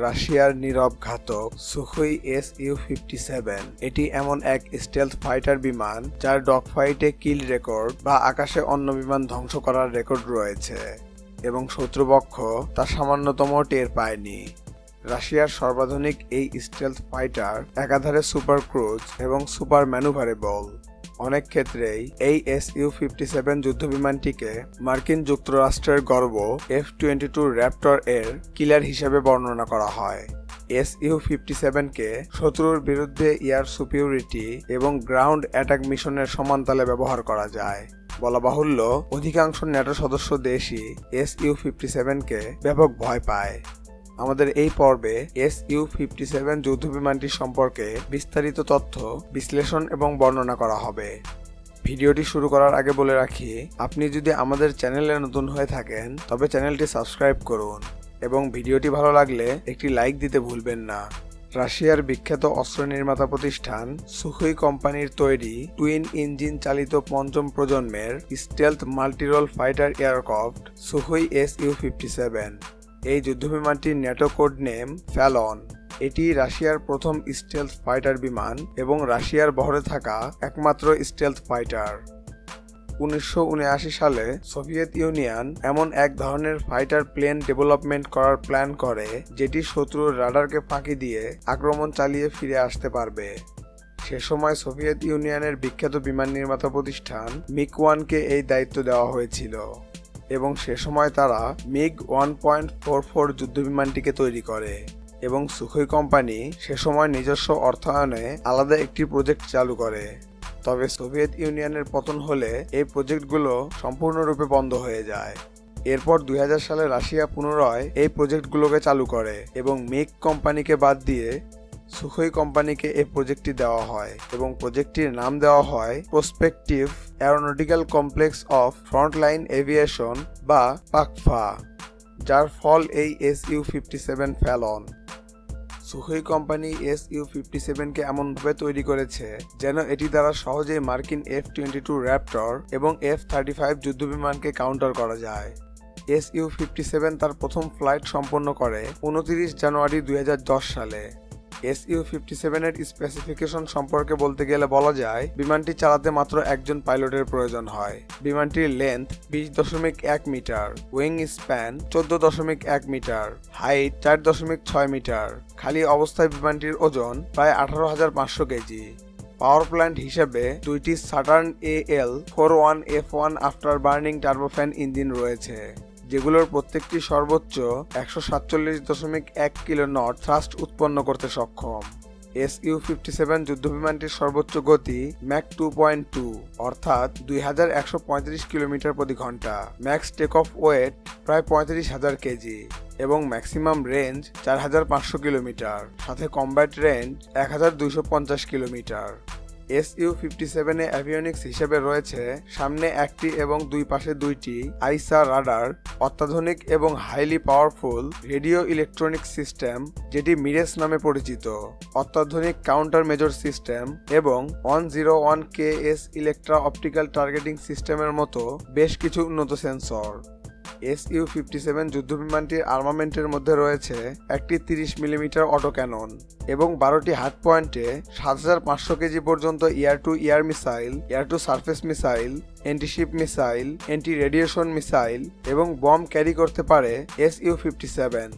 রাশিয়ার নীরব ঘাতক Sukhoi S U fifty seven এটি এমন এক স্টেলথ ফাইটার বিমান যার ডগ ফাইটে কিল রেকর্ড বা আকাশে অন্য বিমান ধ্বংস করার রেকর্ড রয়েছে এবং শত্রুপক্ষ তা সামান্যতম টের পায়নি। রাশিয়ার সর্বাধুনিক এই স্টেলথ ফাইটার একাধারে সুপার ক্রুজ এবং সুপার ম্যানুভারেবল অনেক ক্ষেত্রেই এই এস ইউ ফিফটি সেভেন যুদ্ধবিমানটিকে মার্কিন যুক্তরাষ্ট্রের গর্ব এফ টোয়েন্টি টু র্যাপটর এর কিলার হিসেবে বর্ণনা করা হয়। এস ইউ ফিফটি সেভেনকে শত্রুর বিরুদ্ধে এয়ার সুপিউরিটি এবং গ্রাউন্ড অ্যাটাক মিশনের সমানতালে ব্যবহার করা যায়। বলা বাহুল্য, অধিকাংশ ন্যাটো সদস্য দেশই এস ইউ ফিফটি সেভেনকে ব্যাপক ভয় পায়। আমাদের এই পর্বে এস ইউ ফিফটি সেভেন যুদ্ধ বিমানটি সম্পর্কে বিস্তারিত তথ্য, বিশ্লেষণ এবং বর্ণনা করা হবে। ভিডিওটি শুরু করার আগে বলে রাখি, আপনি যদি আমাদের চ্যানেলে নতুন হয়ে থাকেন, তবে চ্যানেলটি সাবস্ক্রাইব করুন এবং ভিডিওটি ভালো লাগলে একটি লাইক দিতে ভুলবেন না। রাশিয়ার বিখ্যাত অস্ত্র নির্মাতা প্রতিষ্ঠান সুহুই কোম্পানির তৈরি টুইন ইঞ্জিন চালিত পঞ্চম প্রজন্মের stealth multirole fighter aircraft Sukhoi S U fifty seven. এই যুদ্ধবিমানটির ন্যাটো কোড নেম ফ্যালন। এটি রাশিয়ার প্রথম স্টেলথ ফাইটার বিমান এবং রাশিয়ার বহরে থাকা একমাত্র স্টেলথ ফাইটার। উনিশশো উনআশি সালে সোভিয়েত ইউনিয়ন এমন এক ধরনের ফাইটার প্লেন ডেভেলপমেন্ট করার প্ল্যান করে, যেটি শত্রুর রাডারকে ফাঁকি দিয়ে আক্রমণ চালিয়ে ফিরে আসতে পারবে। সে সময় সোভিয়েত ইউনিয়নের বিখ্যাত বিমান নির্মাতা প্রতিষ্ঠান মিক ওয়ানকে এই দায়িত্ব দেওয়া হয়েছিল। এবং সে সময় তারা MiG one point four four যুদ্ধবিমানটিকে তৈরি করে এবং সুখই কোম্পানি সে সময় নিজস্ব অর্থায়নে আলাদা একটি প্রজেক্ট চালু করে। তবে সোভিয়েত ইউনিয়নের পতন হলে এই প্রজেক্টগুলো সম্পূর্ণরূপে বন্ধ হয়ে যায়। এরপর দু হাজার সালে রাশিয়া পুনরায় এই প্রজেক্টগুলোকে চালু করে এবং মিগ কোম্পানিকে বাদ দিয়ে সুখই কোম্পানিকে এই প্রজেক্টটি দেওয়া হয় এবং প্রজেক্টটির নাম দেওয়া হয় prospective aeronautical complex of frontline aviation বা পাকফা, যার ফল এই S U fifty seven Felon Sukhoi company S U fifty সেভেনকে এমনভাবে তৈরি করেছে যেন এটি দ্বারা সহজেই মার্কিন এফ টোয়েন্টি টু র্যাপটর এবং এফ থার্টি ফাইভ যুদ্ধবিমানকে কাউন্টার করা যায়। এস ইউ ফিফটি সেভেন তার প্রথম ফ্লাইট সম্পন্ন করে উনতিরিশ জানুয়ারি দুই হাজার দশ সালে। এস ইউ ফিফটি সেভেনের স্পেসিফিকেশন সম্পর্কে বলতে গেলে বলা যায়, বিমানটি চালাতে মাত্র একজন পাইলটের প্রয়োজন হয়। বিমানটির লেন্থ বিশ দশমিক এক মিটার উইং স্প্যান চোদ্দ দশমিক এক মিটার হাইট চার দশমিক ছয় মিটার, খালি অবস্থায় বিমানটির ওজন প্রায় আঠারো হাজার পাঁচশো কেজি। পাওয়ার প্ল্যান্ট হিসেবে দুইটি Saturn A L four one F one after burning turbofan engine রয়েছে। যেগুলোর প্রত্যেকটি সর্বোচ্চ একশো সাতচল্লিশ দশমিক এক কিলো নট থ্রাস্ট উৎপন্ন করতে সক্ষম। এস ইউ ফিফটি সেভেন যুদ্ধবিমানটির সর্বোচ্চ গতি ম্যাক টু পয়েন্ট টু, অর্থাৎ দুই হাজার একশো পঁয়ত্রিশ কিলোমিটার প্রতি ঘণ্টা। ম্যাক্স টেক অফ ওয়েট প্রায় পঁয়ত্রিশ হাজার কেজি এবং ম্যাক্সিমাম রেঞ্জ চার হাজার পাঁচশো কিলোমিটার। সাথে কম্ব্যাট রেঞ্জ এক হাজার দুইশো পঞ্চাশ কিলোমিটার। এস ইউ ফিফটি সেভেনে অ্যাভিওনিক্স হিসেবে রয়েছে সামনে একটি এবং দুই পাশে দুইটি আইসা রাডার, অত্যাধুনিক এবং highly powerful radio electronic system যেটি মিরেস নামে পরিচিত, অত্যাধুনিক কাউন্টার মেজর সিস্টেম এবং one zero one K S electro optical targeting সিস্টেমের মতো বেশ কিছু উন্নত sensor S U fifty seven যুদ্ধবিমানটির আর্মামেন্টের মধ্যে রয়েছে একটি তিরিশ মিলিমিটার অটো ক্যানন এবং বারোটি হার্ড পয়েন্টে সাত হাজার পাঁচশো কেজি পর্যন্ত air to air missile air to surface missile antiship missile anti radiation missile এবং বম ক্যারি করতে পারে S U fifty seven.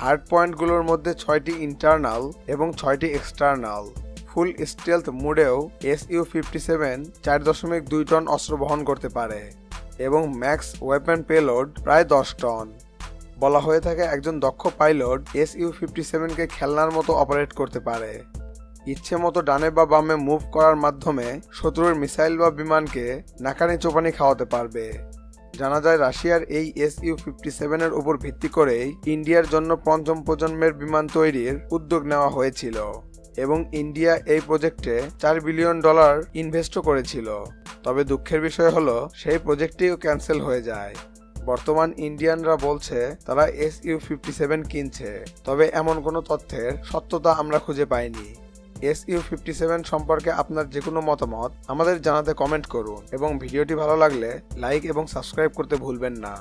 Hard পয়েন্টগুলোর মধ্যে ছয়টি ইন্টারনাল এবং ছয়টি এক্সটার্নাল ফুল স্টেলথ মোডেও এস ইউ ফিফটি সেভেন চার দশমিক দুই টন অস্ত্র বহন করতে পারে। এবং ম্যাক্স ওয়েপন পেলোড প্রায় দশ টন। বলা হয়ে থাকে একজন দক্ষ পাইলট এস ইউ ফিফটি সেভেনকে খেলনার মতো অপারেট করতে পারে। ইচ্ছে মতো ডানে বা বামে মুভ করার মাধ্যমে শত্রুর মিসাইল বা বিমানকে নাকানি চোপানি খাওয়াতে পারবে। জানা যায়, রাশিয়ার এই এস ইউ ফিফটি সেভেনের উপর ভিত্তি করেই ইন্ডিয়ার জন্য পঞ্চম প্রজন্মের বিমান তৈরির উদ্যোগ নেওয়া হয়েছিল এবং ইন্ডিয়া এই প্রজেক্টে চার বিলিয়ন ডলার ইনভেস্টও করেছিল। তবে দুঃখের বিষয় হলো, সেই প্রজেক্টটিও ক্যান্সেল হয়ে যায়। বর্তমান ইন্ডিয়ানরা বলছে, তারা এস ইউ ফিফটি সেভেন কিনছে, তবে এমন কোনো তথ্যের সত্যতা আমরা খুঁজে পাইনি। এস ইউ ফিফটি সেভেন সম্পর্কে আপনার যে কোনো মতামত, আমাদের জানাতে কমেন্ট করুন। এবং ভিডিওটি ভালো লাগলে, লাইক এবং সাবস্ক্রাইব করতে ভুলবেন না।